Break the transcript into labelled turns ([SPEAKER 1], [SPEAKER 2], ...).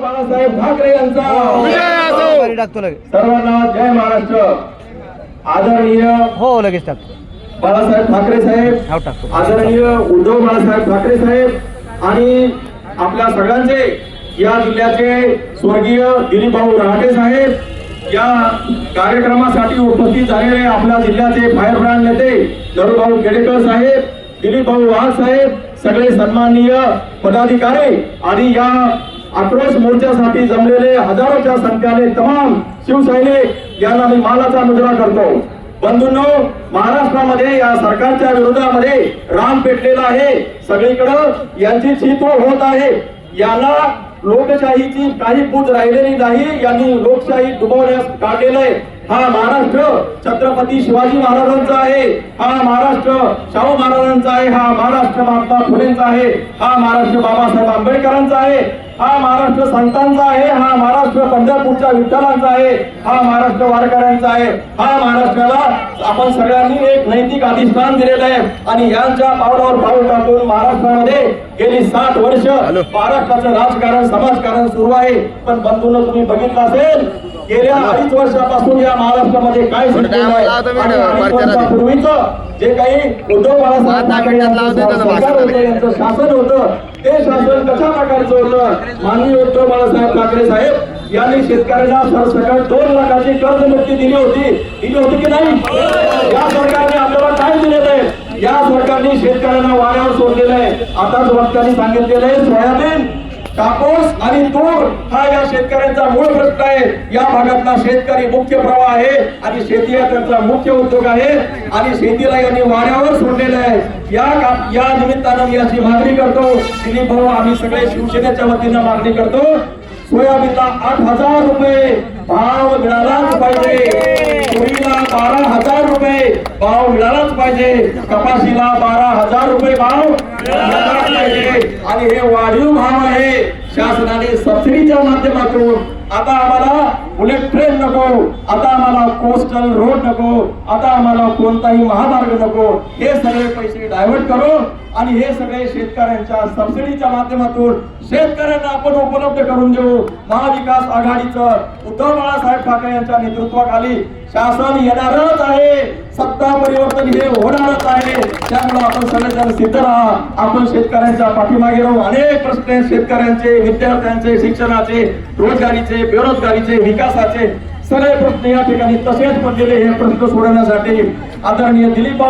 [SPEAKER 1] बाळासाहेब ठाकरे यांचा.
[SPEAKER 2] गाडी टाकतो लगेच.
[SPEAKER 1] सर्वांना जय महाराष्ट्र. आदरणीय
[SPEAKER 2] हो लगेच टाकतो.
[SPEAKER 1] बाळासाहेब ठाकरे साहेब
[SPEAKER 2] हो टाकतो.
[SPEAKER 1] आदरणीय उद्धव बाळासाहेब ठाकरे साहेब आणि आपल्या सगळ्यांचे या जिल्ह्याचे स्वर्गीय दिलीप भाऊ रहाटे साहेब या कार्यक्रमासाठी उपस्थित झालेले आपल्या जिल्ह्याचे फायर ब्रँड नेते नरुभाऊ केडेकर साहेब दिलीप भाऊ वाघ साहेब सगळे सन्माननीय पदाधिकारी आणि या आक्रोश मोर्चासाठी जमलेले हजारोच्या संख्येने तमाम शिवसैनिक यांना मी मालाचा मुजरा करतो. बंधूंनो महाराष्ट्रामध्ये या सरकारच्या विरोधामध्ये राम पेटलेला आहे. सगळीकडं यांची चितो होत आहे. याला लोकशाहीची काही पूज राहिलेली नाही. यांनी लोकशाही डुबवण्यास काढलेलं आहे हा महाराष्ट्र छत्रपती शिवाजी महाराजांचा आहे. हा महाराष्ट्र शाहू महाराजांचा आहे. हा महाराष्ट्र महात्मा फुलेंचा आहे. हा महाराष्ट्र बाबासाहेब आंबेडकरांचा आहे. हा महाराष्ट्र संतांचा आहे. हा महाराष्ट्र पंढरपूरच्या विठ्ठलांचा आहे. हा महाराष्ट्र वारकऱ्यांचा आहे. हा महाराष्ट्राला आपण सगळ्यांनी एक नैतिक अधिष्ठान दिलेलं आहे. आणि यांच्या पावलावर पाऊल टाकून महाराष्ट्रामध्ये गेली साठ वर्ष महाराष्ट्राचं राजकारण समाजकारण सुरू आहे. पण बंधून तुम्ही बघितलं असेल गेल्या अडीच वर्षापासून या महाराष्ट्रामध्ये काय वर्षापूर्वीचं जे काही उद्धव बाळासाहेब ठाकरे यांचं सरकार होतं यांचं शासन होतं ते शासन कशा प्रकारचं होतं? माननीय उद्धव बाळासाहेब ठाकरे साहेब यांनी शेतकऱ्यांना सरसकट दोन लाखाची कर्जमुक्ती दिली होती. दिली होती की नाही? या सरकारने आपल्याला काय दिलेलं आहे. या सरकारने शेतकऱ्यांना वाऱ्यावर सोडलेलं आहे. आताच वक्त्यांनी सांगितलेलं आहे सोयाबीन कापूस आणि तूर हा या शेतकऱ्यांचा मूळ प्रश्न आहे. या भागातला शेतकरी मुख्य प्रवाह आहे आणि शेती हा त्यांचा मुख्य उद्योग आहे आणि शेतीला यांनी वाऱ्यावर सोडलेलं आहे. या या निमित्तानं मी अशी मागणी करतो. दिलीप भाऊ आम्ही सगळे शिवसेनेच्या वतीनं मागणी करतो. सोयाबीनला आठ हजार रुपये भाव मिळालाच पाहिजे. तुरीला बारा हजार रुपये भाव मिळालाच पाहिजे. कपाशीला बारा हजार रुपये भाव मिळालाच आणि हे वाढीव भाव आहे. शासनाने सबसिडीच्या माध्यमातून आता आम्हाला बुलेट ट्रेन नको आता आम्हाला कोस्टल रोड नको आता आम्हाला कोणताही महामार्ग नको. हे सगळे पैसे डायव्हर्ट करू आणि हे सगळे शेतकऱ्यांच्या सबसिडीच्या माध्यमातून शेतकऱ्यांना आपण उपलब्ध करून देऊ. महाविकास आघाडीचं उद्धव बाळासाहेब ठाकरे यांच्या नेतृत्वाखाली शासन येणारच आहे. सत्ता परिवर्तन हे होणारच आहे. त्यामुळे आपण सगळेजण सिद्ध राहा. आपण शेतकऱ्यांच्या पाठीमागे राहू. अनेक प्रश्न आहेत शेतकऱ्यांचे विद्यार्थ्यांचे शिक्षणाचे रोजगारीचे बेरोजगारीचे विकासाचे. सगळे प्रश्न या ठिकाणी तसेच पडलेले हे प्रश्न सोडवण्यासाठी आदरणीय दिलीप